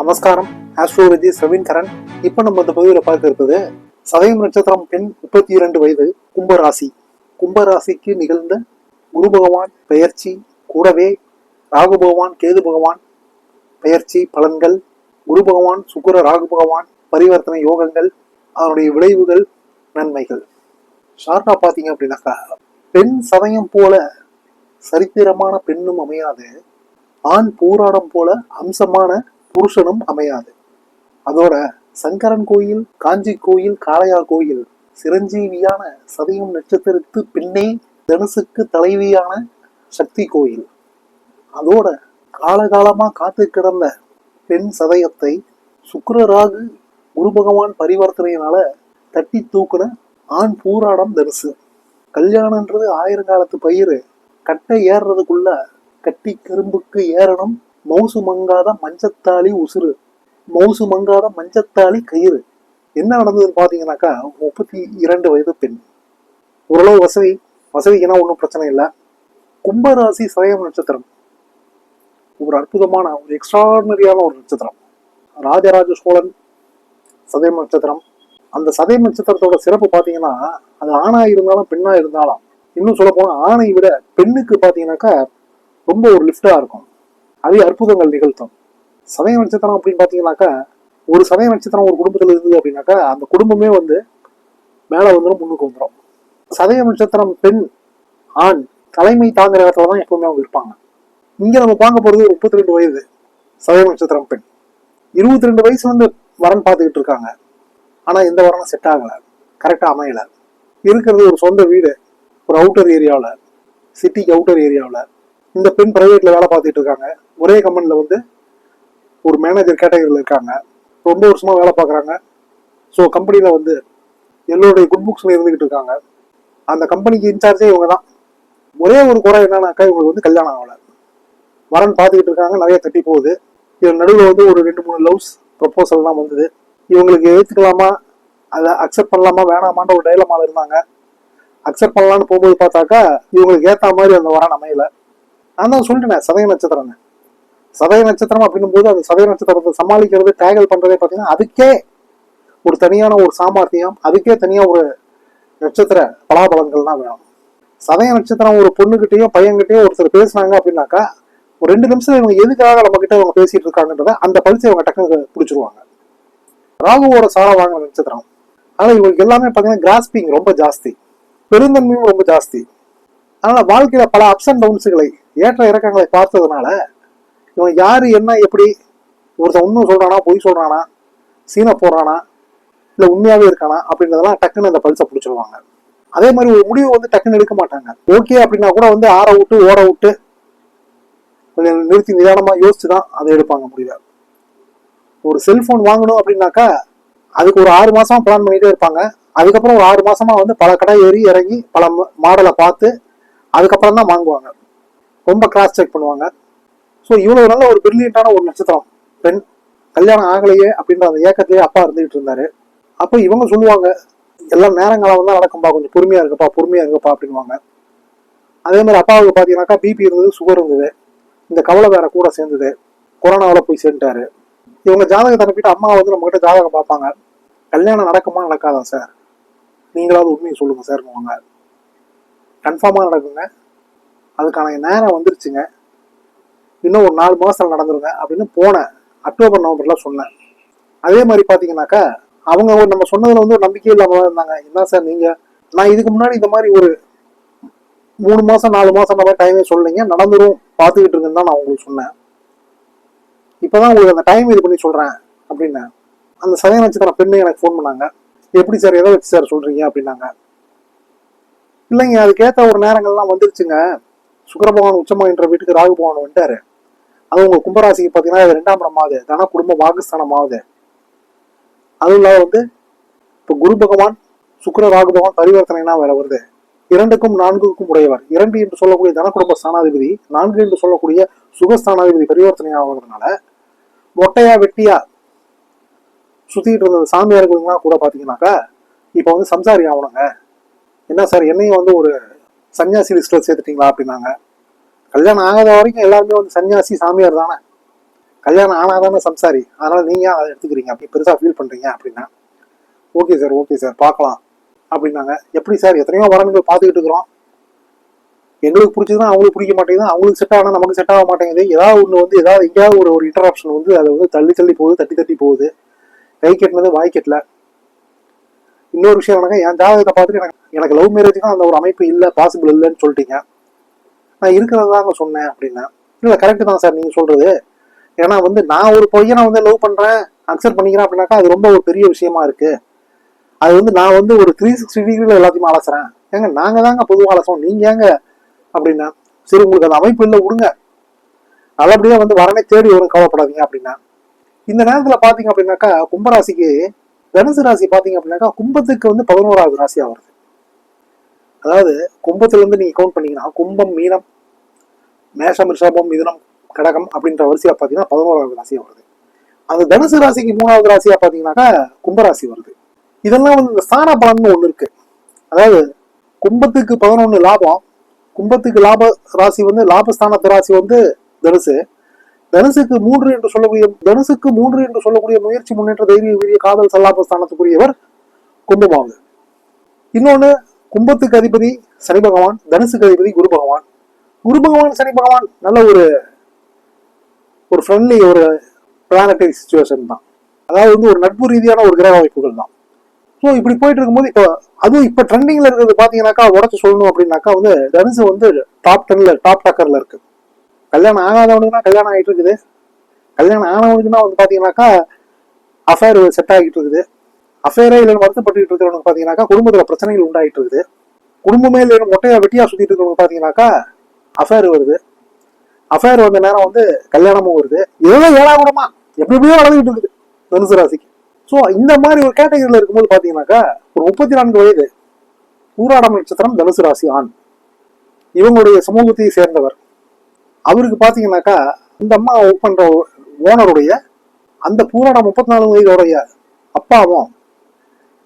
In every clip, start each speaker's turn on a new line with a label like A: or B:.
A: நமஸ்காரம். ஆஸ்ட்ரோலஜி பிரவீன் கரன் இப்போ நம்ம இந்த பகுதியில் பார்க்க இருப்பது சதயம் நட்சத்திரம் பெண் முப்பத்தி இரண்டு வயது கும்பராசி. கும்பராசிக்கு நிகழ்ந்த குரு பகவான் பெயர்ச்சி கூடவே ராகு பகவான் கேது பகவான் பெயர்ச்சி பலன்கள் குரு பகவான் சுக்கர ராகு பகவான் பரிவர்த்தனை யோகங்கள் அதனுடைய விளைவுகள் நன்மைகள். ஷார்ட்டாக பார்த்தீங்க அப்படின்னாக்கா பெண் சதயம் போல சரித்திரமான பெண்ணும் அமையாது. ஆண் பூராடம் போல அம்சமான புருஷனும் அமையாது. அதோட சங்கரன் கோயில் காஞ்சி கோயில் காளையார் கோயில் சிரஞ்சீவியான சதயம் நட்சத்திரத்து பின்னே தனுசுக்கு தலைவியான சக்தி கோயில். அதோட காலகாலமா காத்து கிடந்த பெண் சதயத்தை சுக்கரராகு குரு பகவான் பரிவர்த்தனையினால தட்டி தூக்குன ஆண் பூராடம் தனுசு. கல்யாணன்றது ஆயிரங்காலத்து பயிர் கட்டை ஏறுறதுக்குள்ள கட்டி கரும்புக்கு ஏறணும். மவுசு மங்காத மஞ்சத்தாலி உசுறு. மவுசு மங்காத மஞ்சத்தாலி கயிறு. என்ன நடந்ததுன்னு பார்த்தீங்கன்னாக்கா முப்பத்தி இரண்டு வயது பெண். ஓரளவு வசதி வசதிக்குன்னா ஒன்றும் பிரச்சனை இல்லை. கும்பராசி சதயம் நட்சத்திரம். ஒரு அற்புதமான ஒரு எக்ஸ்ட்ராடனரியான ஒரு நட்சத்திரம். ராஜராஜ சோழன் சதயம் நட்சத்திரம். அந்த சதயம் நட்சத்திரத்தோட சிறப்பு பார்த்தீங்கன்னா அது ஆணாக இருந்தாலும் பெண்ணாக இருந்தாலும். இன்னும் சொல்ல போனால் ஆணை விட பெண்ணுக்கு பார்த்தீங்கன்னாக்கா ரொம்ப ஒரு லிஃப்டாக இருக்கும். அதே அற்புதங்கள் நிகழ்த்தும். சதய நட்சத்திரம் அப்படின்னு பார்த்தீங்கன்னாக்கா ஒரு சமய நட்சத்திரம் ஒரு குடும்பத்தில் இருந்தது அப்படின்னாக்கா அந்த குடும்பமே வந்து மேலே வந்துடும் முன்னுக்கு வந்துடும் சதய நட்சத்திரம் பெண் ஆண் தலைமை தாங்குற இடத்துல தான் எப்பவுமே அவங்க இருப்பாங்க. இங்கே நம்ம பார்க்க போகிறது முப்பத்தி ரெண்டு வயது சதய நட்சத்திரம் பெண். இருபத்தி ரெண்டு வயசு வந்து வரன் பார்த்துக்கிட்டு இருக்காங்க. ஆனால் எந்த வரனும் செட் ஆகலை. கரெக்டாக அமையலை. இருக்கிறது ஒரு சொந்த வீடு ஒரு அவுட்டர் ஏரியாவில் சிட்டிக்கு அவுட்டர் ஏரியாவில் இந்த பெண் பிரைவேட்ல வேலை பார்த்துட்டு இருக்காங்க. ஒரே கம்பெனியில் வந்து ஒரு மேனேஜர் கேட்டகரியில் இருக்காங்க. ரொம்ப வருஷமா வேலை பார்க்குறாங்க. ஸோ கம்பெனியில் வந்து எல்லோருடைய குட் புக்ஸ்ல இருந்துகிட்டு இருக்காங்க. அந்த கம்பெனிக்கு இன்சார்ஜே இவங்க தான் ஒரே ஒரு குறை என்னன்னாக்கா இவங்களுக்கு வந்து கல்யாணம் ஆகல. வரன் பார்த்துக்கிட்டு இருக்காங்க நிறைய தட்டி போகுது. இவங்க நடுவில் வந்து ஒரு ரெண்டு மூணு லவ்ஸ் ப்ரப்போசல்லாம் வந்தது. இவங்களுக்கு ஏற்றுக்கலாமா அதை அக்செப்ட் பண்ணலாமா? வேணாமான்ற ஒரு டைலமாவில் இருந்தாங்க. அக்செப்ட் பண்ணலான்னு போகும்போது பார்த்தாக்கா இவங்களுக்கு ஏற்ற மாதிரி அந்த வரன் அமையலை. நான் தான் சொல்லிட்டேன் சதய நட்சத்திரம் சதய நட்சத்திரம் அப்படின்னும் போது அந்த சதய நட்சத்திரத்தை சமாளிக்கிறது டேகல் பண்றதே பார்த்தீங்கன்னா அதுக்கே ஒரு தனியான ஒரு சாமர்த்தியம் அதுக்கே தனியாக ஒரு நட்சத்திர பலாபலங்கள்லாம் வேணும். சதய நட்சத்திரம் ஒரு பொண்ணுகிட்டயோ பையன்கிட்டயோ ஒருத்தர் பேசுனாங்க அப்படின்னாக்கா ஒரு ரெண்டு நிமிஷம் இவங்க எதுக்காக நம்ம கிட்ட இவங்க பேசிட்டு இருக்காங்கன்றத அந்த பரிசை இவங்க டக்குனு பிடிச்சிருவாங்க. ராகுவோட சாரா வாங்கின நட்சத்திரம். ஆனால் இவங்களுக்கு எல்லாமே பார்த்தீங்கன்னா கிராஸ்பிங் ரொம்ப ஜாஸ்தி. பெருந்தன்மையும் ரொம்ப ஜாஸ்தி. அதனால வாழ்க்கையில பல அப்ஸ் அண்ட் டவுன்ஸுகளை ஏற்ற இறக்கங்களை பார்த்ததுனால இவன் யார் என்ன எப்படி ஒருத்தன் உண்மை சொல்கிறானா பொய் சொல்கிறானா சீனை போடுறானா இல்லை உண்மையாகவே இருக்கானா அப்படின்றதெல்லாம் டக்குன்னு அந்த பல்சை பிடிச்சிருவாங்க. அதே மாதிரி ஒரு முடிவு வந்து டக்குன்னு எடுக்க மாட்டாங்க. ஓகே அப்படின்னா கூட வந்து ஆற விட்டு ஓட விட்டு கொஞ்சம் நிறுத்தி நிதானமாக யோசிச்சு தான் அதை எடுப்பாங்க முடிவை. ஒரு செல்ஃபோன் வாங்கணும் அப்படின்னாக்கா அதுக்கு ஒரு ஆறு மாதமாக பிளான் பண்ணிட்டே இருப்பாங்க. அதுக்கப்புறம் ஒரு ஆறு மாதமாக வந்து பல கடை ஏறி இறங்கி பல மாடலை பார்த்து அதுக்கப்புறம் தான் வாங்குவாங்க. ரொம்ப கிராஸ் செக் பண்ணுவாங்க. ஸோ இவ்வளோ நல்ல ஒரு பிரில்லியண்டான ஒரு நட்சத்திரம். பெண் கல்யாணம் ஆகலையே அப்படின்ற அந்த ஏக்கத்திலேயே அப்பா இருந்துகிட்டு இருந்தாரு. அப்போ இவங்க சொல்லுவாங்க எல்லாம் நேரங்காலம் தான் நடக்கும்பா கொஞ்சம் பொறுமையாக இருக்குப்பா பொறுமையாக இருக்குப்பா அப்படின்வாங்க அதே மாதிரி அப்பாவுக்கு பார்த்தீங்கன்னாக்கா பிபி இருந்தது சுகர் இருந்தது. இந்த கவலை வேற கூட சேர்ந்தது. கொரோனாவில் போய் சேர்ந்துட்டாரு. இவங்க ஜாதகத்தை அனுப்பிட்டு அம்மா வந்து நம்மகிட்ட ஜாதகம் பார்ப்பாங்க. கல்யாணம் நடக்குமா நடக்காதா சார் நீங்களாவது உண்மையை சொல்லுங்கள் சார் வாங்க கன்ஃபார்மாக நடக்குங்க. அதுக்கான நேரம் வந்துருச்சுங்க. இன்னும் ஒரு நாலு மாதத்தில் நடந்துருங்க அப்படின்னு போனேன். அக்டோபர் நவம்பரில் சொன்னேன். அதே மாதிரி பார்த்தீங்கன்னாக்கா அவங்க ஒரு நம்ம சொன்னதில் வந்து ஒரு நம்பிக்கை இல்லாமல் இருந்தாங்க. என்ன சார் நீங்கள் நான் இதுக்கு முன்னாடி இந்த மாதிரி ஒரு மூணு மாதம் நாலு மாதம் அந்த மாதிரி டைமே சொல்லிங்க நடந்துரும் பார்த்துக்கிட்டு இருக்குன்னு தான் நான் உங்களுக்கு சொன்னேன். இப்போ தான் உங்களுக்கு அந்த டைம் இது பண்ணி சொல்கிறேன் அப்படின்னு. அந்த சதய நட்சத்திர பெண்ணு எனக்கு ஃபோன் பண்ணாங்க. எப்படி சார்? எதை வச்சு சார் சொல்கிறீங்க அப்படின்னாங்க. இல்லைங்க அதுக்கேற்ற ஒரு நேரங்கள்லாம் வந்துருச்சுங்க. சுக்கரபகவான் உச்சமாகின்ற வீட்டுக்கு ராகு பகவான் வந்துட்டாரு. அது உங்க கும்பராசிக்கு பார்த்தீங்கன்னா இது ரெண்டாம் இடம் ஆகுது தன குடும்ப வாக்குஸ்தானம் ஆகுது அதுவும் இல்லாத வந்து இப்போ குரு பகவான் சுக்கர ராகு பகவான் பரிவர்த்தனைனா வேற வருது. இரண்டுக்கும் நான்குக்கும் உடையவர். இரண்டு என்று சொல்லக்கூடிய தன குடும்ப ஸ்தானாதிபதி நான்கு என்று சொல்லக்கூடிய சுகஸ்தானாதிபதி பரிவர்த்தனை ஆகிறதுனால மொட்டையா வெட்டியா சுத்திட்டு இருந்த சாமியார்களுங்களாம் கூட பாத்தீங்கன்னாக்கா இப்போ வந்து சம்சாரி ஆகணுங்க. என்ன சார் என்னையும் வந்து ஒரு சன்னியாசி லிஸ்ட்ல சேர்த்துட்டீங்களா அப்படின்னாங்க. கல்யாணம் ஆகாத வரைக்கும் எல்லாருமே வந்து சன்னியாசி சாமியார் தானே. கல்யாணம் ஆனாதானே சம்சாரி. அதனால நீங்க ஏன் அதை எடுத்துக்கிறீங்க. அப்படி பெருசா ஃபீல் பண்றீங்க அப்படின்னா. ஓகே சார் ஓகே சார் பார்க்கலாம். அப்படின்னாங்க. எப்படி சார் எத்தனையோ வரன்கள் பார்த்துக்கிட்டு இருக்கிறோம். எங்களுக்கு பிடிச்சதுன்னா அவங்களுக்கு பிடிக்க மாட்டேங்குது. அவங்களுக்கு செட் ஆனால் நமக்கு செட் ஆக மாட்டேங்குது. ஏதாவது ஒன்று வந்து ஏதாவது எங்கேயாவது ஒரு ஒரு இன்டராப்ஷன் வந்து அதை வந்து தள்ளி தள்ளி போகுது தட்டி தட்டி போகுது. கை கட்டினது வாய் கட்டல. இன்னொரு விஷயம் எனக்கு என் ஜாதகத்தை பார்த்துட்டு எனக்கு எனக்கு லவ் மேரேஜுக்கும் அந்த ஒரு அமைப்பு இல்லை பாசிபிள் இல்லைன்னு சொல்லிட்டீங்க. நான் இருக்கிறதாங்க சொன்னேன் அப்படின்னா. இல்லை கரெக்டு தான் சார் நீங்கள் சொல்கிறது ஏன்னா வந்து நான் ஒரு பையனை வந்து லவ் பண்ணுறேன் அக்செப்ட் பண்ணிக்கிறேன் அப்படின்னாக்கா அது ரொம்ப ஒரு பெரிய விஷயமா இருக்குது அது வந்து நான் வந்து ஒரு த்ரீ சிக்ஸ்டி டிகிரியில் எல்லாத்தையுமே அலசுறேன். ஏங்க நாங்கள் தாங்க பொதுவாக அலசோம் நீங்கள் ஏங்க அப்படின்னா? சரி உங்களுக்கு அந்த அமைப்பு இல்லை விடுங்க நல்லபடியாக வந்து வரனே தேடி வரும் கவலைப்படாதீங்க அப்படின்னா. இந்த நேரத்தில் பார்த்தீங்க அப்படின்னாக்கா கும்பராசிக்கு தனுசு ராசி பார்த்தீங்க அப்படின்னாக்கா கும்பத்துக்கு வந்து பதினோராவது ராசியாக வருது. அதாவது கும்பத்துலேருந்து நீங்கள் கவுண்ட் பண்ணீங்கன்னா கும்பம் மீனம் மேஷம் ரிஷபம் மிதுனம் கடகம் அப்படின்ற வரிசையாக பார்த்தீங்கன்னா பதினோராவது ராசியாக வருது. அந்த தனுசு ராசிக்கு மூணாவது ராசியாக பார்த்தீங்கன்னாக்கா கும்பராசி வருது. இதெல்லாம் வந்து இந்த ஸ்தான பலன்னு ஒன்று இருக்குது அதாவது கும்பத்துக்கு பதினொன்று லாபம் கும்பத்துக்கு லாப ராசி வந்து லாபஸ்தானத்து ராசி வந்து தனுசு தனுசுக்கு மூன்று என்று சொல்லக்கூடிய தனுசுக்கு மூன்று என்று சொல்லக்கூடிய முயற்சி முன்னேற்ற தைரிய வீரிய காதல் சல்லாப ஸ்தானத்துக்குரியவர் கும்பமாவது இன்னொன்னு கும்பத்துக்கு அதிபதி சனி பகவான் தனுசுக்கு அதிபதி குரு பகவான். குரு பகவான் சனி பகவான் நல்ல ஒரு ஒரு ஃப்ரெண்ட்லி ஒரு பிளானட்டரி சுச்சுவேஷன் தான். அதாவது வந்து ஒரு நட்பு ரீதியான ஒரு கிரக அமைப்புகள் தான். ஸோ இப்படி போயிட்டு இருக்கும்போது இப்போ அதுவும் இப்போ ட்ரெண்டிங்ல இருக்கிறது பார்த்தீங்கன்னாக்கா உடச்சு சொல்லணும் அப்படின்னாக்கா வந்து தனுசு வந்து டாப் டென்ல டாப் டக்கர்ல இருக்கு. கல்யாணம் ஆகாதவனுக்குனா கல்யாணம் ஆகிட்டு இருக்குது கல்யாணம் ஆனவனுக்குன்னா வந்து பார்த்தீங்கன்னாக்கா அஃபேர் செட் ஆகிட்டு இருக்குது அஃபேரே இல்லைன்னு வருத்தப்பட்டு இருக்கிறவனுக்கு பார்த்தீங்கன்னாக்கா குடும்பத்தில் பிரச்சனைகள் உண்டாகிட்டு இருக்குது குடும்பமே இல்லைன்னு மொட்டையாக வெட்டியாக சுற்றிட்டு இருக்கிறவங்க பார்த்தீங்கன்னாக்கா அஃபேர் வருது. அஃபேர் வந்த நேரம் வந்து கல்யாணமும் வருது. ஏதோ ஏழாம் எப்படி எப்படியோ வளர்ந்துட்டு இருக்குது தனுசு ராசிக்கு. ஸோ இந்த மாதிரி ஒரு கேட்டகரியில் இருக்கும்போது பார்த்தீங்கன்னாக்கா ஒரு முப்பத்தி நான்கு வயது ஊராடம் நட்சத்திரம் தனுசு ராசி ஆண். இவங்களுடைய சமூகத்தை சேர்ந்தவர். அவருக்கு பார்த்தீங்கன்னாக்கா இந்த அம்மா ஒர்க் பண்ணுற ஓனருடைய அந்த பூராடம் முப்பத்தி நாலு வயதுடைய அப்பாவும்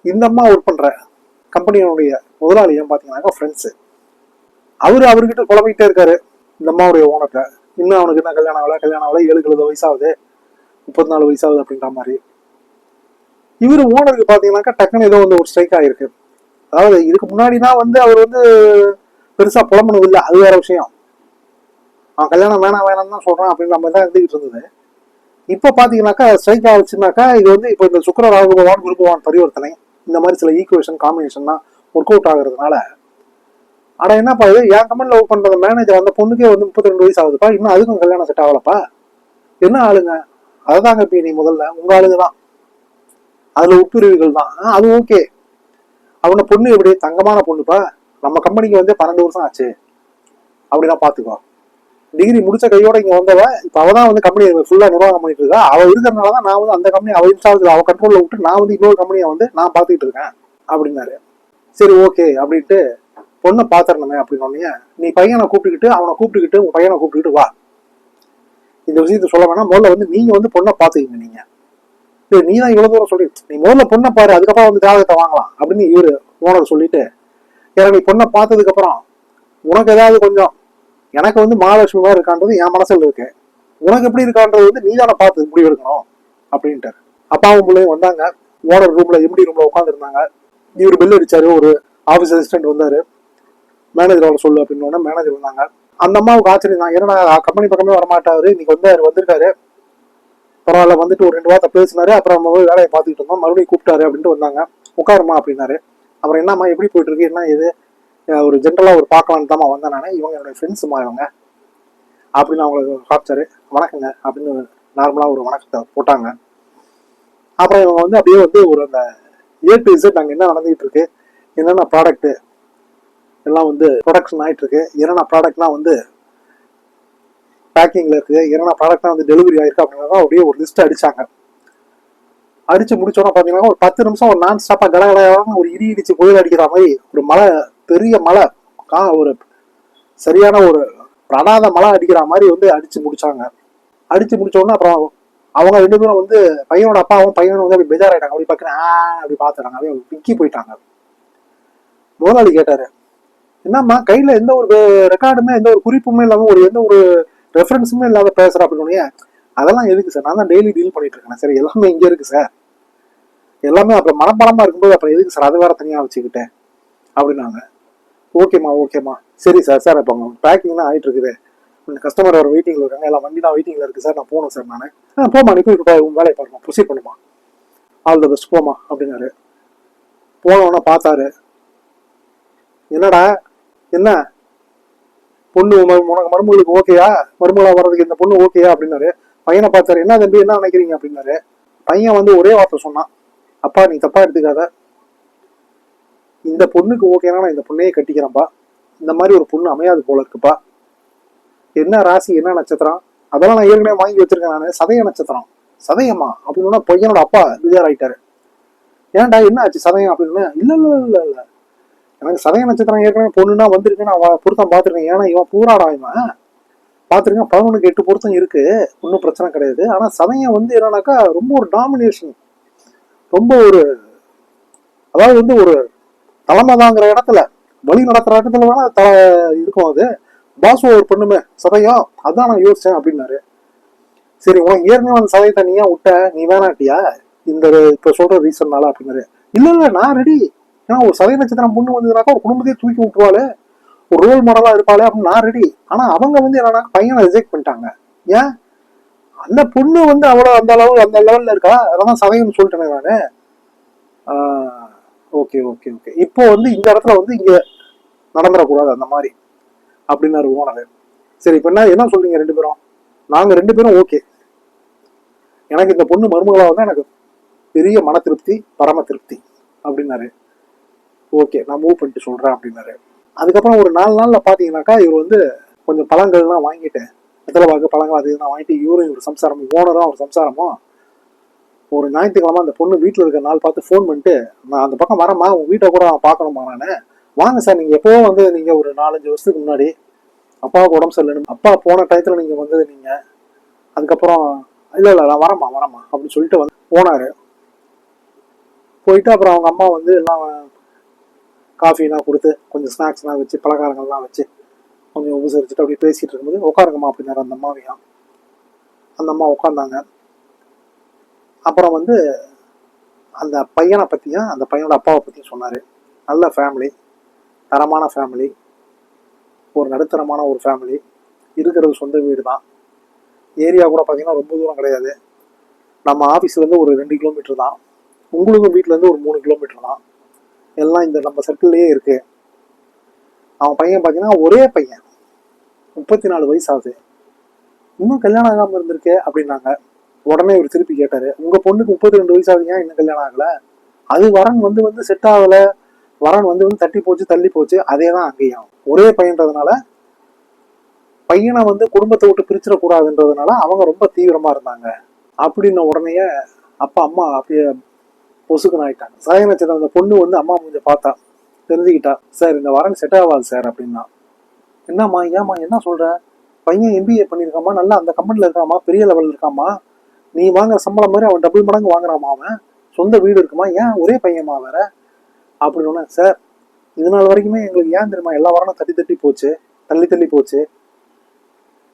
A: இந்த அம்மா ஒர்க் பண்ணுற கம்பெனியினுடைய முதலாளியும் பார்த்தீங்கன்னாக்கா ஃப்ரெண்ட்ஸு அவர் அவர்கிட்ட குழம்பிக்கிட்டே இருக்காரு இந்த அம்மாவுடைய ஓனர்கிட்ட இன்னும் அவனுக்கு என்ன கல்யாணம் ஆகல? கல்யாணம் ஆகல ஏழு எழுபது வயசாகுது. முப்பத்தி நாலு வயசாகுது அப்படின்ற மாதிரி. இவர் ஓனருக்கு பார்த்தீங்கன்னாக்கா டக்குன்னு ஏதோ வந்து ஒரு ஸ்ட்ரைக் ஆகிருக்கு அதாவது இதுக்கு முன்னாடினா வந்து அவர் வந்து பெருசாக புலம்பணும் இல்லை. அது வேற விஷயம். அவன் கல்யாணம் வேணாம் வேணாம்னு தான் சொல்றான் அப்படின்ற மாதிரி தான் இருந்துகிட்டு இருந்தது. இப்போ பார்த்தீங்கன்னாக்கா ஸ்ட்ரைக் ஆச்சுனாக்கா இது வந்து இப்போ இந்த சுக்கர ராகு பகவான் குரு பகவான் பரிவர்த்தனை இந்த மாதிரி சில ஈக்குவேஷன் காம்பினேஷன்லாம் ஒர்க் அவுட் ஆகுறதுனால. ஆனால் என்னப்பா இது? என் கம்பெனியில் ஒர்க் பண்ணுற மேனேஜர் அந்த பொண்ணுக்கே வந்து முப்பத்தி ரெண்டு வயசு ஆகுதுப்பா. இன்னும் அதுக்கும் கல்யாணம் செட் ஆகலப்பா. என்ன ஆளுங்க? அதுதாங்க இப்போ நீ முதல்ல. உங்கள் ஆளுங்க தான். அதில் உட்பிரிவுகள் தான். ஆ, அது ஓகே அவனை பொண்ணு எப்படி? தங்கமான பொண்ணுப்பா. நம்ம கம்பெனிக்கு வந்து பன்னெண்டு வருஷம் ஆச்சு. அப்படின்னா பார்த்துக்கோ டிகிரி முடிச்ச கையோட இங்க வந்தவ இப்ப அவ தான் வந்து கம்பெனி ஃபுல்லா நிர்வாகம் பண்ணிட்டு இருக்கா. அவ இருக்கிறதுனால தான் நான் வந்து அந்த கம்பெனி அவ இன்ஸ்டாலத்துல அவ கண்ட்ரோல்ல விட்டு நான் வந்து இன்னொரு கம்பெனியை வந்து நான் பாத்துக்கிட்டு இருக்கேன் அப்படின்னாரு. சரி ஓகே அப்படின்ட்டு பொண்ணை பாத்துறணுமே அப்படின்னு உடனே நீ பையனை கூப்பிட்டுக்கிட்டு அவனை கூப்பிட்டுக்கிட்டு உன் பையனை கூப்பிட்டுக்கிட்டு வா. இந்த விஷயத்த சொல்ல வேணாம். முதல்ல வந்து நீங்க வந்து பொண்ணை பாத்துக்கீங்க நீங்க. சரி நீ தான் இவ்வளவு தூரம் சொல்லி நீ முதல்ல பொண்ணை பாரு அதுக்கப்புறம் வந்து ஜாதகத்தை வாங்கலாம் அப்படின்னு இவரு ஓனர் சொல்லிட்டு எனக்கு நீ பொண்ணை பார்த்ததுக்கு அப்புறம் உனக்கு ஏதாவது கொஞ்சம் எனக்கு வந்து மகாலட்சுமி மாதிரி இருக்கான்றது என் மனசுல இருக்கு. உனக்கு எப்படி இருக்கான்றது வந்து நீ தானே பார்த்து முடிவெடுக்கணும் அப்படின்ட்டு அப்பாவும் பிள்ளையும் வந்தாங்க. ஓனர் ரூம்ல எம்டி ரூம்ல உட்காந்துருந்தாங்க இவர் பெல் அடிச்சாரு ஒரு ஆஃபீஸ் அசிஸ்டன்ட் வந்தாரு. மேனேஜர் அவரை சொல்லு அப்படின்னு உடனே மேனேஜர் வந்தாங்க. அந்த அம்மாவுக்கு ஆச்சரியம் தான். ஏன்னா கம்பெனி பக்கமே வரமாட்டாரு. இன்னைக்கு வந்தாரு வந்திருக்காரு. பரவாயில்ல வந்துட்டு ஒரு ரெண்டு வார்த்தை பேசினாரு. அப்புறம் நம்ம போய் வேலையை பார்த்துக்கிட்டு இருந்தோம். மறுபடியும் கூப்பிட்டாரு அப்படின்ட்டு வந்தாங்க. உட்காருமா அப்படின்னாரு. அப்புறம் என்னம்மா எப்படி போயிட்டு இருக்கு? என்ன இது ஒரு ஜென்ரலாக ஒரு பார்க்கலான்னு தான் வந்தேன் நான். இவங்க என்னோட ஃப்ரெண்ட்ஸுமா இவங்க. அப்படின்னு அவங்களுக்கு காமிச்சாரு வணக்கங்க அப்படின்னு நார்மலாக ஒரு வணக்கத்தை போட்டாங்க. அப்புறம் இவங்க வந்து அப்படியே வந்து ஒரு அந்த ஏ டு இசட் அங்கே என்ன நடந்துகிட்டு இருக்கு என்னென்ன ப்ராடக்ட்டு எல்லாம் வந்து ப்ரொடக்ஷன் ஆகிட்டுருக்கு என்னென்ன ப்ராடக்ட்லாம் வந்து பேக்கிங்கில் இருக்குது என்னென்ன ப்ராடக்ட்லாம் வந்து டெலிவரி ஆயிருக்கு அப்படின்னா அப்படியே ஒரு லிஸ்ட் அடிச்சாங்க. அடிச்சு முடிச்சோன்னா பார்த்தீங்கன்னா ஒரு பத்து நிமிஷம் ஒரு நான் ஸ்டாப்பாக கடகடான ஒரு இடி இடிச்சு புயல் அடிக்கிற மாதிரி ஒரு மழை பெரிய மழை கா ஒரு சரியான ஒரு அடாத மழை அடிக்கிற மாதிரி வந்து அடிச்சு முடிச்சாங்க. அடிச்சு முடிச்சோடனே அப்புறம் அவங்க ரெண்டு பேரும் வந்து பையனோட அப்பாவும் பையனும் வந்து அப்படி பெஜாராயிட்டாங்க. அப்படி பார்க்குறேன் அப்படி பார்த்துறாங்க அப்படியே விக்கி போயிட்டாங்க. முதலாளி கேட்டாரு என்னம்மா கையில எந்த ஒரு ரெக்கார்டுமே எந்த ஒரு குறிப்புமே இல்லாம ஒரு எந்த ஒரு ரெஃபரன்ஸுமே இல்லாத பேசுற அப்படின்னு அதெல்லாம் எதுக்கு சார் நான் தான் டெய்லி டீல் பண்ணிட்டு இருக்கேன் சார் எல்லாமே இங்கே இருக்கு சார் எல்லாமே அப்புறம் மனப்பாடமா இருக்கும்போது அப்புறம் எதுக்கு சார் அது வேற தனியா வச்சுக்கிட்டேன். அப்படின்னாங்க. ஓகேம்மா ஓகேம்மா சரி சார் சார் அப்போ பேக்கிங்லாம் ஆகிட்டு இருக்குது கஸ்டமர் ஒரு வெயிட்டிங்கில் இருக்காங்க. எல்லாம் வண்டி தான் வெயிட்டிங்கில் இருக்குது சார் நான் போகணும் சார் நான். ஆ போமா நீ போய் உன் வேலையை பாருமா ப்ரொசீட் பண்ணுமா ஆல் த பெஸ்ட் போமா அப்படின்னாரு. போனவொன்னே பார்த்தாரு. என்னடா? என்ன? பொண்ணு உனக்கு மருமகளுக்கு ஓகேயா மருமகளா வர்றதுக்கு இந்த பொண்ணு ஓகேயா அப்படின்னாரு. பையனை பார்த்தாரு. என்ன தம்பி என்ன நினைக்கிறீங்க? அப்படின்னாரு. பையன் வந்து ஒரே வார்த்தை சொன்னான். அப்பா நீ தப்பா எடுத்துக்காத. இந்த பொண்ணுக்கு ஓகேனா நான் இந்த பொண்ணையே கட்டிக்கிறேன்ப்பா இந்த மாதிரி ஒரு பொண்ணு அமையாது போல இருக்குப்பா. என்ன ராசி என்ன நட்சத்திரம்? அதெல்லாம் நான் ஏற்கனவே வாங்கி வச்சிருக்கேன் நான். சதய நட்சத்திரம். சதயமா? அப்படின்னா பையனோட அப்பா பிஜார் ஆயிட்டாரு. ஏன்டா என்ன ஆச்சு சதயம் அப்படின்னு இல்ல இல்ல இல்ல இல்ல. எனக்கு சதய நட்சத்திரம் ஏற்கனவே பொண்ணுனா வந்திருக்கு. நான் பொருத்தம் பார்த்துருக்கேன். ஏன்னா இவன் பூராடா இவன். பார்த்துருக்கேன். பதினொன்றுக்கு எட்டு பொருத்தம் இருக்கு. ஒன்றும் பிரச்சனை கிடையாது. ஆனா சதயம் வந்து என்னன்னாக்கா ரொம்ப ஒரு டாமினேஷன் ரொம்ப ஒரு அதாவது வந்து ஒரு தலைமைதாங்கிற இடத்துல வழி நடத்துற இடத்துல வேணா தலை இருக்கும் அது. பாசு ஒரு பொண்ணுமே சதையும் அதான் நான் யோசிச்சேன் அப்படின்னாரு. சரி உனக்கு ஏற்கனவே அந்த சதையை நீ ஏன் விட்ட? நீ வேணாட்டியா? இந்த இப்ப சொல்ற ரீசன்னால அப்படின்னாரு. இல்ல இல்ல நான் ரெடி ஏன்னா ஒரு சதய நட்சத்திரம் பொண்ணு வந்ததுனாக்கா ஒரு குடும்பத்தையே தூக்கி விட்டுருவாளே. ஒரு ரோல் மாடலா இருப்பாளே அப்படின்னு நான் ரெடி ஆனா அவங்க வந்து என்னன்னா பையனை ரிஜெக்ட் பண்ணிட்டாங்க. ஏன்? அந்த பொண்ணு வந்து அவ்வளவு அந்த அளவு அந்த லெவல்ல இருக்கா? அதான் சதயம்னு சொல்லிட்டேனே நானு. Okay okay okay. இப்போ வந்து இந்த இடத்துல வந்து இங்க நடந்துடக்கூடாது அந்த மாதிரி. அப்படின்னாரு ஓனர் சரி இப்போ என்ன என்ன சொல்றீங்க ரெண்டு பேரும்? நாங்க ரெண்டு பேரும் ஓகே. எனக்கு இந்த பொண்ணு மருமகளா வந்து எனக்கு பெரிய மன திருப்தி பரம திருப்தி அப்படின்னாரு. ஓகே நான் மூவ் பண்ணிட்டு சொல்றேன் அப்படின்னாரு. அதுக்கப்புறம் ஒரு நாலு நாள்ல பாத்தீங்கன்னாக்கா இவர் வந்து கொஞ்சம் பழங்கள்லாம் வாங்கிட்டு வெத்தலை பாக்கு பழங்கள் அது வாங்கிட்டு இவரும் இவர் சம்சாரமும் ஓனரும் அவர் சம்சாரமும் ஒரு ஞாயிற்றுக்கிழமை அந்த பொண்ணு வீட்டில் இருக்கிற நாள் பார்த்து ஃபோன் பண்ணிட்டு நான் அந்த பக்கம் வரேம்மா உங்கள் வீட்டை கூட நான் பார்க்கணுமா நான். வாங்க சார் நீங்கள் எப்போ வந்து நீங்கள் ஒரு நாலஞ்சு வருஷத்துக்கு முன்னாடி அப்பாவுக்கு உடம்பு சரியில்லைன்னு அப்பா போன டயத்தில் நீங்கள் வந்தது நீங்கள் அதுக்கப்புறம் இல்லை இல்லை நான் வரேம்மா வரேம்மா அப்படின்னு சொல்லிட்டு வந்து போனார். போயிட்டு அப்புறம் அவங்க அம்மா வந்து எல்லாம் காஃபிலாம் கொடுத்து கொஞ்சம் ஸ்நாக்ஸ்லாம் வச்சு பலகாரங்கள்லாம் வச்சு கொஞ்சம் உபசரிச்சுட்டு அப்படியே பேசிகிட்டு இருக்கும்போது உட்காருங்கம்மா அப்படின்னாரு அந்த அம்மாவையும். அந்த அம்மா உட்காந்தாங்க. அப்புறம் வந்து அந்த பையனை பற்றியும் அந்த பையனோட அப்பாவை பற்றியும் சொன்னார். நல்ல ஃபேமிலி தரமான ஃபேமிலி ஒரு நடுத்தரமான ஒரு ஃபேமிலி இருக்கிறது சொந்த வீடு தான் ஏரியா கூட பார்த்தீங்கன்னா ரொம்ப தூரம் கிடையாது. நம்ம ஆஃபீஸ்லேருந்து ஒரு ரெண்டு கிலோமீட்டர் தான். உங்களுக்கும் வீட்டிலேருந்து ஒரு மூணு கிலோமீட்டர் தான். எல்லாம் இந்த நம்ம சர்க்கிள்லேயே இருக்குது அவன் பையன் பார்த்தீங்கன்னா ஒரே பையன். முப்பத்தி நாலு வயசு ஆகுது. இன்னும் கல்யாணம் ஆகாமல் இருந்திருக்கே அப்படின்னாங்க. உடனே இவர் திருப்பி கேட்டாரு உங்க பொண்ணுக்கு முப்பத்தி ரெண்டு வயசு ஆகுது ஏன் இன்னும் கல்யாணம் ஆகல? அது வரன் வந்து வந்து செட் ஆகல. வரன் வந்து வந்து தட்டி போச்சு தள்ளி போச்சு. அதே தான் அங்கேயும். ஒரே பையன்றதுனால பையனை வந்து குடும்பத்தை விட்டு பிரிச்சிடக்கூடாதுன்றதுனால அவங்க ரொம்ப தீவிரமா இருந்தாங்க. அப்படின்ன உடனேயே அப்பா அம்மா அப்படியே பொசுக்குன்னு ஆயிட்டாங்க. சாய அந்த பொண்ணு வந்து அம்மா கொஞ்சம் பார்த்தா தெரிஞ்சுக்கிட்டா சார் இந்த வரன் செட் ஆகாது சார் அப்படின்னா. என்னம்மா ஏம்மா என்ன சொல்ற? பையன் எம்பிஏ பண்ணியிருக்காமா நல்லா அந்த கம்பெனியில் இருக்காமா பெரிய லெவலில் இருக்காமா நீ வாங்குற சம்பளம் மாதிரி அவன் டபுள் மடங்கு வாங்குறாமா அவன் சொந்த வீடு இருக்குமா? ஏன்? ஒரே பையன்மா வேற. அப்படின்னு சார் இது நாள் வரைக்குமே எங்களுக்கு ஏன் தெரியுமா? எல்லா வாரமும் தட்டி தட்டி போச்சு. தள்ளி தள்ளி போச்சு.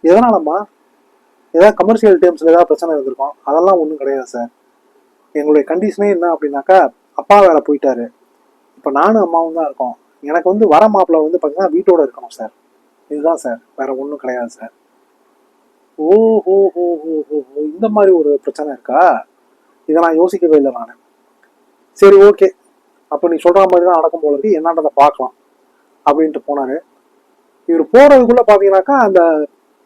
A: எதனாலம்மா? ஏதாவது கமர்ஷியல் டேம்ஸில் ஏதாவது பிரச்சனை இருந்திருக்கும். அதெல்லாம் ஒன்றும் கிடையாது சார். எங்களுடைய கண்டிஷனே என்ன அப்படின்னாக்கா அப்பா வேலை போயிட்டாரு. இப்போ நானும் அம்மாவும் தான் இருக்கோம். எனக்கு வந்து வர மாப்பிள்ளை வந்து பார்த்தீங்கன்னா வீட்டோட இருக்கணும் சார். இதுதான் சார். வேற ஒன்றும் கிடையாது சார். ஓ ஹோ ஹோ ஹோ ஹோ ஹோ இந்த மாதிரி ஒரு பிரச்சனை இருக்கா? இதை நான் யோசிக்கவே இல்லை நான். சரி ஓகே. அப்போ நீ சொல்கிற மாதிரி தான் நடக்கும் போல இருக்கு. என்னன்றதை பார்க்கலாம். அப்படின்ட்டு போனார். இவர் போகிறதுக்குள்ளே பார்த்தீங்கன்னாக்கா அந்த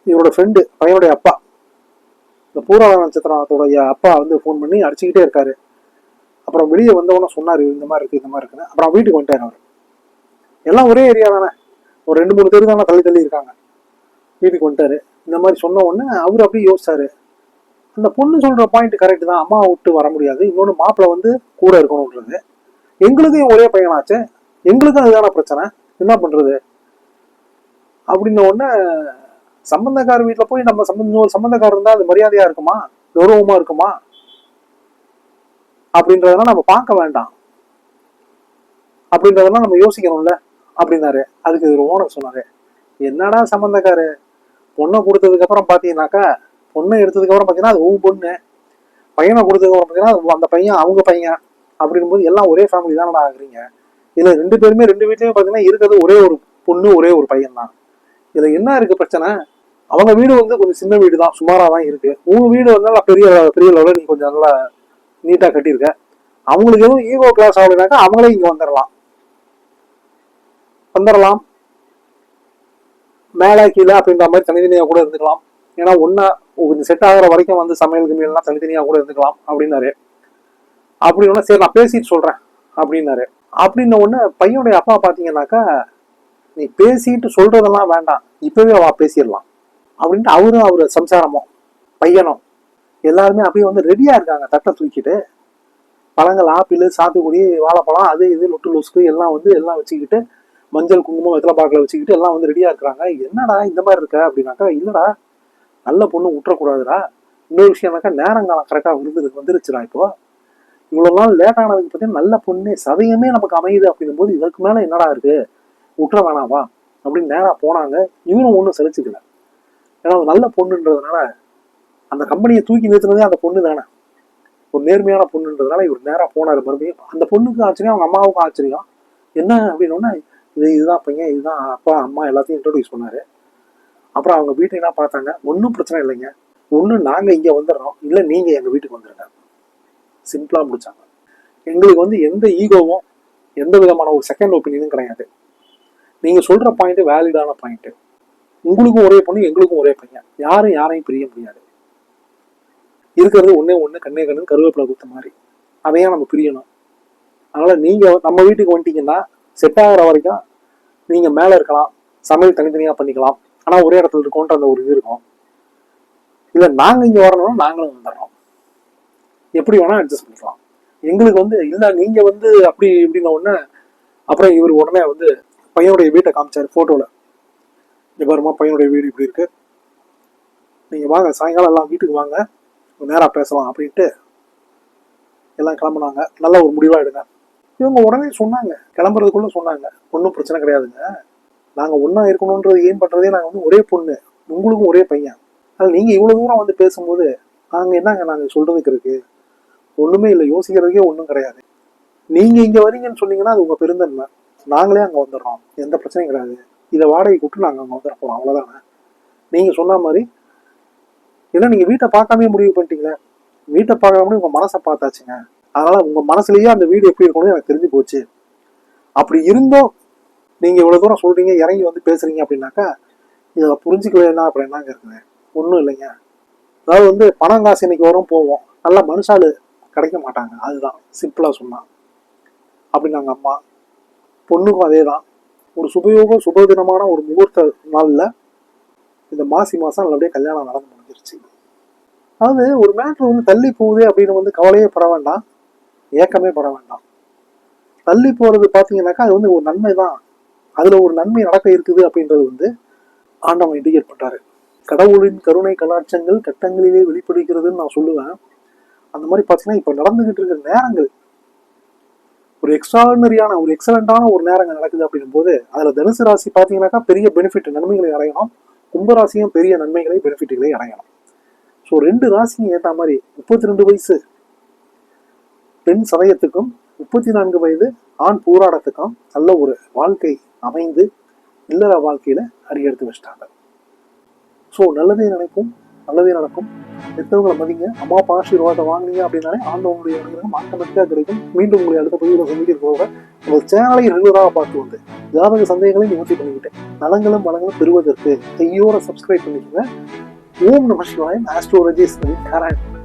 A: இவரோட ஃப்ரெண்டு பையனுடைய அப்பா. இந்த பூராட நட்சத்திரத்தோடைய அப்பா வந்து ஃபோன் பண்ணி அடிச்சுக்கிட்டே இருக்காரு. அப்புறம் வெளியே வந்தவொன்னே சொன்னார் இந்த மாதிரி இருக்குது இந்த மாதிரி இருக்குன்னு. அப்புறம் வீட்டுக்கு வந்துட்டார் அவர். எல்லாம் ஒரே ஏரியா தானே. ஒரு ரெண்டு மூணு பேர் தானே தள்ளி தள்ளி இருக்காங்க. வீட்டுக்கு வந்துட்டாரு. இந்த மாதிரி சொன்ன உடனே அவர் அப்படியே யோசிச்சாரு. அந்த பொண்ணு சொல்ற பாயிண்ட் கரெக்ட் தான். அம்மா விட்டு வர முடியாது. இன்னொன்று மாப்பிள்ளை வந்து கூட இருக்கணுன்றது எங்களுக்கும் ஒரே பையனாச்சு எங்களுக்கும் அதுதான பிரச்சனை? என்ன பண்றது? அப்படின்ன உடனே சம்பந்தக்கார வீட்டில் போய் நம்ம சம்பந்த ஒரு சம்பந்தக்காரர் இருந்தால் அது மரியாதையா இருக்குமா? கௌரவமா இருக்குமா? அப்படின்றதெல்லாம் நம்ம பார்க்க வேண்டாம். அப்படின்றதெல்லாம் நம்ம யோசிக்கணும்ல அப்படின்னாரு. அதுக்கு ஒரு ஓனர் சொன்னாரு. என்னடா சம்பந்தக்காரு பொண்ணை கொடுத்ததுக்கப்புறம் பார்த்தீங்கன்னாக்கா பொண்ணை எடுத்ததுக்கப்புறம் பார்த்தீங்கன்னா அது உன் பொண்ணு. பையனை கொடுத்ததுக்கப்புறம் பார்த்தீங்கன்னா அந்த பையன் அவங்க பையன் அப்படிங்கும்போது எல்லாம் ஒரே ஃபேமிலி தானடா ஆகுறீங்க. இதில் ரெண்டு பேருமே ரெண்டு வீட்லேயும் பார்த்தீங்கன்னா இருக்கிறது ஒரே ஒரு பொண்ணு ஒரே ஒரு பையன் தான் இதில் என்ன இருக்குது பிரச்சனை? அவங்க வீடு வந்து கொஞ்சம் சின்ன வீடு தான் சுமாராக தான் இருக்குது உங்கள் வீடு வந்து நல்லா பெரிய பெரிய லெவலில் நீ கொஞ்சம் நல்லா நீட்டாக கட்டியிருக்க. அவங்களுக்கு எதுவும் ஈகோ கிளாஸ் ஆகலைனாக்கா அவங்களே இங்கே வந்துடலாம் வந்துடலாம் மேலே கீழே அப்படின்ற மாதிரி தனித்தனியாக கூட இருந்துக்கலாம். ஏன்னா ஒன்றா கொஞ்சம் செட் ஆகிற வரைக்கும் வந்து சமையல் கம்மியெல்லாம் தனித்தனியாக கூட இருந்துக்கலாம் அப்படின்னாரு. அப்படி ஒன்று சரி நான் பேசிட்டு சொல்கிறேன் அப்படின்னாரு. அப்படின்ன ஒன்று பையனுடைய அப்பா பார்த்தீங்கன்னாக்கா நீ பேசிட்டு சொல்கிறதெல்லாம் வேண்டாம். இப்போவே அவ பேசிடலாம். அப்படின்ட்டு அவரும் அவர் சம்சாரமும் பையனும் எல்லாருமே அப்படியே வந்து ரெடியாக இருக்காங்க. தட்டை தூக்கிட்டு பழங்கள் ஆப்பிள் சாத்துக்குடி வாழைப்பழம் அது இது லொட்டு லூஸ்க்கு எல்லாம் வந்து எல்லாம் வச்சுக்கிட்டு மஞ்சள் குங்குமம் வெத்தலை பாக்கில் வச்சுக்கிட்டு எல்லாம் வந்து ரெடியாக இருக்கிறாங்க. என்னடா இந்த மாதிரி இருக்க? அப்படின்னாக்கா இல்லைடா நல்ல பொண்ணு விட்டுறக்கூடாதுடா இன்னொரு விஷயம்னாக்கா நேரங்காலம் கரெக்டாக விருது வந்துருச்சுடா இப்போ. இவ்வளோ நாள் லேட் ஆனதுக்கு பார்த்தீங்கன்னா நல்ல பொண்ணு சதயமே நமக்கு அமையுது அப்படின்னும் போது இதற்கு மேலே என்னடா இருக்குது விட்டுற வேணாவா அப்படின்னு நேராக போனாங்க. இவரும் ஒன்றும் செலுத்திக்கல ஏன்னா அது நல்ல பொண்ணுன்றதுனால அந்த கம்பெனியை தூக்கி நிறுத்தினதே அந்த பொண்ணு தானே. ஒரு நேர்மையான பொண்ணுன்றதுனால இவர் நேராக போனார் மறுபடியும். அந்த பொண்ணுக்கும் ஆச்சரியம் அவங்க அம்மாவுக்கும் ஆச்சரியம். என்ன அப்படின்னா இது இதுதான் பையன் இதுதான் அப்பா அம்மா எல்லாத்தையும் இன்ட்ரடியூஸ் பண்ணாரு. அப்புறம் அவங்க வீட்டையெல்லாம் பார்த்தாங்க. ஒன்றும் பிரச்சனை இல்லைங்க. ஒன்று நாங்கள் இங்கே வந்துடுறோம். இல்லை நீங்கள் எங்கள் வீட்டுக்கு வந்துடுங்க சிம்பிளாக முடிச்சாங்க. எங்களுக்கு வந்து எந்த ஈகோவும் எந்த விதமான ஒரு செகண்ட் ஒப்பீனியனும் கிடையாது. நீங்கள் சொல்கிற பாயிண்ட் வேலிடான பாயிண்ட் உங்களுக்கும் ஒரே பொண்ணு எங்களுக்கும் ஒரே பையன். யாரும் யாரையும் பிரிய முடியாது. இருக்கிறது ஒண்ணே ஒண்ணு கண்ணே கண்ணு கருவேப்பிலை குத்த மாதிரி. அதையும் நம்ம பிரியணும். அதனால நீங்க நம்ம வீட்டுக்கு வந்துட்டீங்கன்னா செட் ஆகிற வரைக்கும் நீங்கள் மேலே இருக்கலாம். சமையல் தனித்தனியாக பண்ணிக்கலாம். ஆனால் ஒரே இடத்துல இருக்கோன்ற அந்த ஒரு இது இருக்கும். இல்லை நாங்கள் இங்கே வரணும்னா நாங்களும் வந்துடுறோம் எப்படி வேணால் அட்ஜஸ்ட் பண்ணிக்கலாம். எங்களுக்கு வந்து இல்லை நீங்கள் வந்து அப்படி இப்படின்ன உடனே அப்புறம் இவர் உடனே வந்து பையனுடைய வீட்டை காமிச்சார் ஃபோட்டோவில் இங்கே பாருமா பையனுடைய வீடு இப்படி இருக்கு. நீங்கள் வாங்க சாயங்காலம் எல்லாம் வீட்டுக்கு வாங்க. நேராக பேசலாம் அப்படின்ட்டு எல்லாம் கிளம்புனாங்க. நல்ல ஒரு முடிவாக எடுங்க. இவங்க உடனே சொன்னாங்க. கிளம்புறதுக்குள்ள சொன்னாங்க. ஒன்றும் பிரச்சனை கிடையாதுங்க. நாங்க ஒன்றா இருக்கணும்ன்றது ஏன் பண்றதே நாங்க வந்து ஒரே பொண்ணு. உங்களுக்கும் ஒரே பையன். அதில் நீங்க இவ்வளவு தூரம் வந்து பேசும்போது நாங்க என்னங்க நாங்க சொல்றதுக்கு இருக்கு? ஒண்ணுமே இல்லை. யோசிக்கிறதுக்கே ஒன்றும் கிடையாது. நீங்க இங்க வரீங்கன்னு சொன்னீங்கன்னா அது உங்க பெருந்தன்மை. நாங்களே அங்க வந்துடுறோம். எந்த பிரச்சனையும் கிடையாது. இதை வாடகை கூப்பிட்டு நாங்க அங்க வந்துட போறோம். அவ்வளவுதானே? நீங்க சொன்ன மாதிரி ஏன்னா நீங்க வீட்டை பார்க்காமே முடிவு பண்ணிட்டீங்களே? வீட்டை பார்க்காம உங்க மனசை பார்த்தாச்சுங்க. அதனால உங்க மனசுலயே அந்த வீடு எப்படி இருக்கணும்னு எனக்கு தெரிஞ்சு போச்சு. அப்படி இருந்தும். நீங்க இவ்வளவு தூரம் சொல்றீங்க இறங்கி வந்து பேசுறீங்க அப்படின்னாக்கா இதை புரிஞ்சுக்கலன்னா அப்புறம் என்னங்க இருக்குது? ஒன்றும் இல்லைங்க. அதாவது வந்து பணம் காசு இன்னைக்கு வரும் போவோம். நல்ல மனுஷாலு கிடைக்க மாட்டாங்க. அதுதான். சிம்பிளாக சொன்னான் அப்படின்னாங்க அம்மா பொண்ணுக்கும் அதே தான் ஒரு சுபயோகம் சுபதினமான ஒரு முகூர்த்த நாளில் இந்த மாசி மாதம் நல்லபடியாக கல்யாணம் நடந்து முடிஞ்சிருச்சு. அதாவது ஒரு மேட்ரு வந்து தள்ளி போகுது அப்படின்னு வந்து கவலையே பட வேண்டாம். ஏக்கமே பட வேண்டாம். தள்ளி போறது பார்த்தீங்கன்னாக்கா அது வந்து ஒரு நன்மை தான் அதுல ஒரு நன்மை நடக்க இருக்குது அப்படின்றது வந்து ஆண்டவன் இண்டிகேட் பண்றாரு. கடவுளின் கருணை கலாச்சங்கள் கட்டங்களிலே வெளிப்படுகிறதுன்னு நான் சொல்லுவேன். அந்த மாதிரி பார்த்தீங்கன்னா இப்போ நடந்துகிட்டு இருக்கிற நேரங்கள் ஒரு எக்ஸ்ட்ராடினரியான ஒரு எக்ஸலண்டான ஒரு நேரங்கள் நடக்குது அப்படின்னும் போது தனுசு ராசி பார்த்தீங்கன்னாக்கா பெரிய பெனிஃபிட் நன்மைகளை அடையணும். கும்பராசியும் பெரிய நன்மைகளை பெனிஃபிட்களை அடையணும். ஸோ ரெண்டு ராசியும் ஏற்ற மாதிரி முப்பத்தி ரெண்டு வயசு பெண் சதயத்துக்கும் முப்பத்தி நான்கு வயது ஆண் போராடத்துக்கும் நல்ல ஒரு வாழ்க்கை அமைந்து இல்லற வாழ்க்கையில அடியெடுத்து வச்சிட்டாங்க. ஸோ நல்லதே நினைக்கும் நல்லதே நடக்கும். பெற்றவங்களை மதிங்க. அம்மா அப்பா ஆசீர்வாதம் வாங்குனீங்க அப்படின்னாலே ஆண்டவங்களுடைய அனுகிரகம் ஆட்டோமேட்டிக்காக கிடைக்கும். மீண்டும் உங்களை அடுத்த பதிவில் சந்திக்கிறதோட உங்கள் சேனலை ரெகுலராக பார்த்து வந்து ஜாதக சந்தேகங்களை நிவர்த்தி பண்ணிக்கிட்டேன் நலங்களும் வளங்களும் பெறுவதற்கு ஐயோரை சப்ஸ்கிரைப் பண்ணிக்கோங்க. ஓம் நம சிவாயம். ஆஸ்ட்ரோலஜிஸ்ட் கரண்ட்